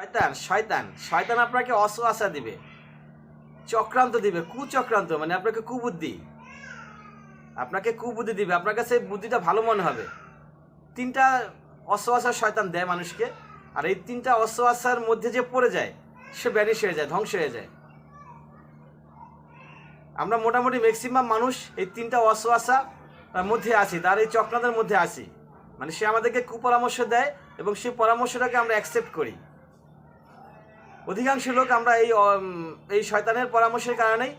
শয়তান শয়তান শয়তান আপনাকে অসওয়াসা দিবে। চক্রান্ত দিবে, কুচক্রান্ত মানে আপনাকে কুবুদ্ধি। আপনাকে কুবুদ্ধি দিবে, আপনার কাছে বুদ্ধিটা ভালো মনে হবে। তিনটা অসওয়াসার শয়তান দেয় মানুষকে, আর এই তিনটা অসওয়াসার মধ্যে যে পড়ে যায়, সে ব্যানিশ হয়ে যায়, ধ্বংস হয়ে যায়। আমরা মোটামুটি ম্যাক্সিমাম মানুষ এই তিনটা তার মধ্যে আছি, তার এই চক্রান্তের মধ্যে আছি। মানে সে আমাদেরকে কুপরামর্শ দেয়, এবং সেই পরামর্শটাকে আমরা অ্যাকসেপ্ট করি। অধিকাংশ লোক আমরা এই এই শয়তানের পরামর্শের কারণেই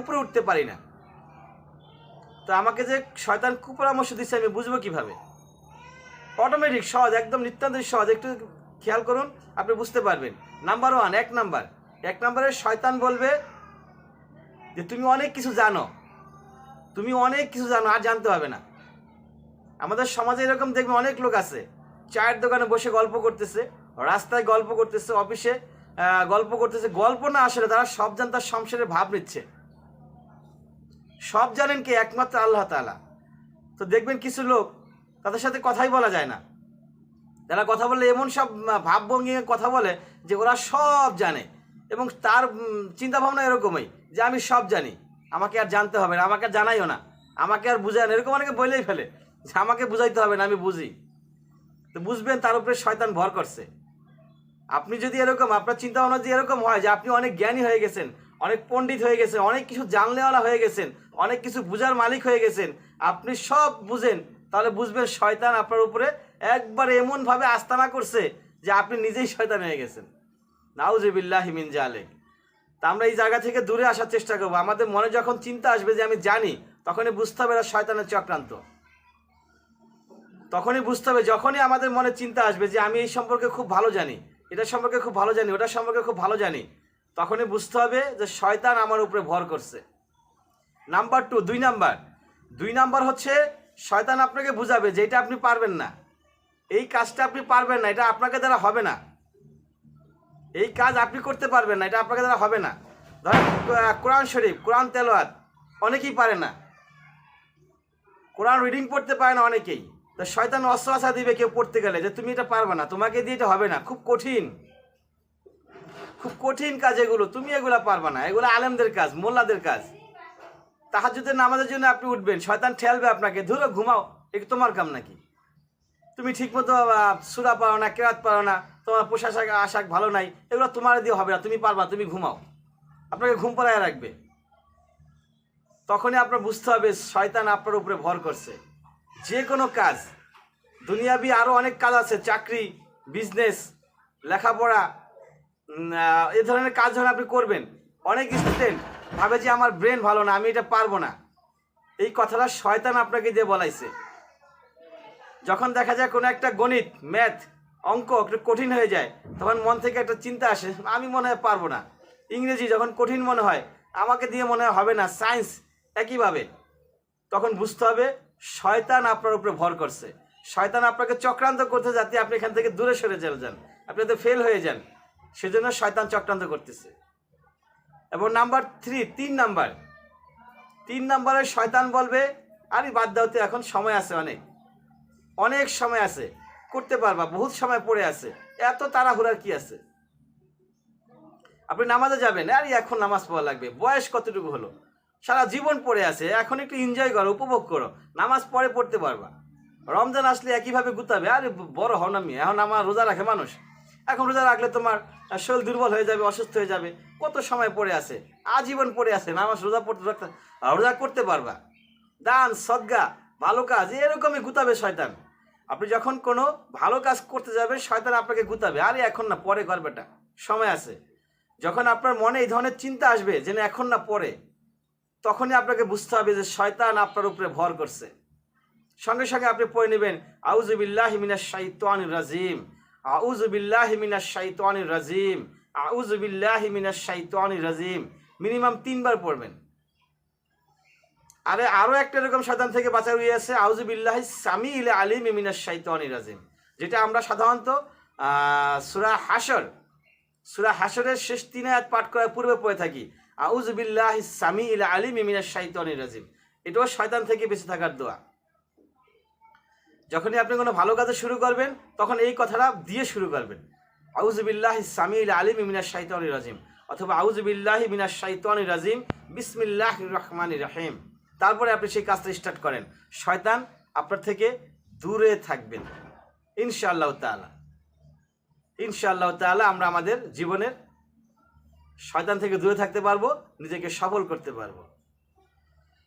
উপরে উঠতে পারি না। তো আমাকে যে শয়তান কুপরামর্শ দিচ্ছে আমি বুঝব কীভাবে? অটোমেটিক সহজ, একদম নিত্যান্ত সহজ। একটু খেয়াল করুন, আপনি বুঝতে পারবেন। নাম্বার ওয়ান এক নাম্বার এক নাম্বারের শয়তান বলবে যে, তুমি অনেক কিছু জানো। তুমি অনেক কিছু জানো, আর জানতে হবে না। আমাদের সমাজে এরকম দেখবে অনেক লোক আছে। চায়ের দোকানে বসে গল্প করতেছে, রাস্তায় গল্প করতেছে, অফিসে গল্প করতেছে, গল্প না আসলে তারা সব জান তার সংসারের ভাব নিচ্ছে। সব জানেন কি? একমাত্র আল্লাহ তাআলা। তো দেখবেন কিছু লোক তাদের সাথে কথাই বলা যায় না। যারা কথা বলে এমন সব ভাবভঙ্গি কথা বলে যে ওরা সব জানে। এবং তার চিন্তা ভাবনা এরকমই যে আমি সব জানি। আমাকে আর জানতে হবে না, আমাকে আর জানাইও না। আমাকে আর বুঝায় না। এরকম অনেকে বলেই ফেলে যে আমাকে বুঝাইতে হবে না, আমি বুঝি। তো বুঝবেন তার উপরে শয়তান ভর করছে। আপনি যদি এরকম, আপনার চিন্তা ভাবনা যদি এরকম হয় যে আপনি অনেক জ্ঞানী হয়ে গেছেন, অনেক পণ্ডিত হয়ে গেছেন, অনেক কিছু জানলেওয়ালা হয়ে গেছেন, অনেক কিছু বুঝার মালিক হয়ে গেছেন, আপনি সব বুঝেন, তাহলে বুঝবেন শয়তান আপনার উপরে একবার এমনভাবে আস্তানা করছে যে আপনি নিজেই শয়তান হয়ে গেছেন। নাউজিবিল্লাহ হিমিন জালে তা আমরা এই জায়গা থেকে দূরে আসার চেষ্টা করব। আমাদের মনে যখন চিন্তা আসবে যে আমি জানি, তখনই বুঝতে হবে এরা শয়তানের চক্রান্ত তখনই বুঝতে হবে, যখনই আমাদের মনে চিন্তা আসবে যে আমি এই সম্পর্কে খুব ভালো জানি এটা সম্পর্কে খুব ভালো জানি, ওটা সম্পর্কে খুব ভালো জানি। তখনই বুঝতে হবে যে শয়তান আমার উপরে ভর করছে। নাম্বার টু দুই নাম্বার দুই নাম্বার হচ্ছে শয়তান আপনাকে বুঝাবে যে এটা আপনি পারবেন না। এই কাজটা আপনি পারবেন না, এটা আপনাকে দ্বারা হবে না। এই কাজ আপনি করতে পারবেন না, এটা আপনাকে দ্বারা হবে না। ধরেন কোরআন শরীফ, কোরআন তেলোয়াত অনেকেই পারে না। কোরআন রিডিং পড়তে পারে না অনেকেই। তো শয়তান অস্ত্র দিবে কেউ পড়তে গেলে যে তুমি এটা পারবে না তোমাকে দিয়ে এটা হবে না। খুব কঠিন। খুব কঠিন কাজ এগুলো। তুমি এগুলা পারবে না। এগুলো আলেমদের কাজ মোল্লাদের কাজ। তাহাজুদের নামাজের জন্য আপনি উঠবেন শয়তান ঠেলবে আপনাকে ধরো ঘুমাও এটা তোমার কাম নাকি? তুমি ঠিকমতো আহ, সুরা পারো না কেরাত পারো না তোমার পোশাক আশাক ভালো নাই এগুলো তোমার দিয়ে হবে না তুমি পারবা তুমি ঘুমাও। আপনাকে ঘুম পাড়ায় রাখবে। তখনই আপনার বুঝতে হবে শয়তান আপনার উপরে ভর করছে। যে কোনো কাজ। দুনিয়াবি আরও অনেক কাজ আছে, চাকরি বিজনেস লেখাপড়া এ ধরনের কাজ যখন আপনি করবেন, অনেক স্টুডেন্ট ভাবে যে আমার ব্রেন ভালো না, আমি এটা পারব না। এই কথাটা শয়তান আপনাকে দিয়ে বলাইছে। যখন দেখা যায় কোনো একটা গণিত ম্যাথ অঙ্ক একটু কঠিন হয়ে যায়, তখন মন থেকে একটা চিন্তা আসে, আমি মনে হয় পারব না। ইংরেজি যখন কঠিন মনে হয়, আমাকে দিয়ে মনে হবে না সায়েন্স একইভাবে। তখন বুঝতে হবে শয়তান আপনার উপরে ভর করছে। শয়তান আপনাকে চক্রান্ত করতে যাতে আপনি এখান থেকে দূরে সরে চলে যান। আপনি তো ফেল হয়ে যান। সেজন্য শয়তান চক্রান্ত করতেছে। এবং নাম্বার থ্রি তিন নাম্বার তিন নাম্বারে শয়তান বলবে, আরে বাদ দাও তো, এখন সময় আছে অনেক। অনেক সময় আছে। করতে পারবা, বহুত সময় পড়ে আছে। এত তাড়াহুড়ার কি আছে? আপনি নামাজে যাবেন, আরে এখন নামাজ পড়া লাগবে। বয়স কতটুকু হলো? সারা জীবন পড়ে আছে, এখন একটু এনজয় করো, উপভোগ করো। নামাজ পরে পড়তে পারবা। রমজান আসলে একইভাবে গুতাবে, আরে বড় হও না মেয়ে, এখন আমার রোজা রাখে মানুষ। এখন রোজা রাখলে তোমার শরীর দুর্বল হয়ে যাবে, অসুস্থ হয়ে যাবে, কত সময় পড়ে আছে? আজীবন পড়ে আছে, নামাজ রোজা পড়তে রোজা করতে পারবা। দান, সদ্গা, ভালো কাজ, এরকমই গুতাবে শয়তান। আপনি যখন কোনো ভালো কাজ করতে যাবেন শয়তান আপনাকে গুতাবে, আরে এখন না, পরে কর বেটা, সময় আছে। যখন আপনার মনে এই ধরনের চিন্তা আসবে যে না এখন না পরে তখনই আপনাকে বুঝতে হবে যে শয়তান আপনার উপরে ভর করছে। সঙ্গে সঙ্গে আপনি পড়ে নেবেন আউজুবিল্লাহ মিনাশ শাইতানির রাজিম আউজুবিল্লাহ মিনাশ শাইতানির রাজিম আউজুবিল্লাহ মিনাশ শাইতানির রাজিম। মিনিমাম তিনবার পড়বেন। আরে আরও একটা এরকম শয়তান থেকে বাঁচা হয়ে আছে আউজুবিল্লাহ সামি ইলে আলিম মিনাশ শাইতানির রাজিম, যেটা আমরা সাধারণত সুরা হাসর সুরা হাসরের শেষ তিন আয়াত পাঠ করার পূর্বে পড়ে থাকি। আউজুবিল্লাহ সামি ইলে আলিম মিনাশ শাইতানির রাজিম। এটাও শয়তান থেকে বেঁচে থাকার দোয়া। যখনই আপনি কোনো ভালো কাজে শুরু করবেন, তখন এই কথাটা দিয়ে শুরু করবেন। আউজবিল্লাহ সামিল আলিম মিনাশ শাইতানির রাজিম। অথবা আউজবিল্লাহি মিনাশ শাইতানির রাজিম বিসমিল্লাহ রহমান রহিম। তারপরে আপনি সেই কাজটা স্টার্ট করেন। শয়তান আপনার থেকে দূরে থাকবেন। ইনশাআল্লাহ তাআলা। ইনশাআল্লাহ তাআলা আমরা আমাদের জীবনের শয়তান থেকে দূরে থাকতে পারব, নিজেকে সফল করতে পারব।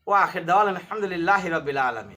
ও আখের দেওয়াল আলহামদুলিল্লাহ রবিল্লা আলমী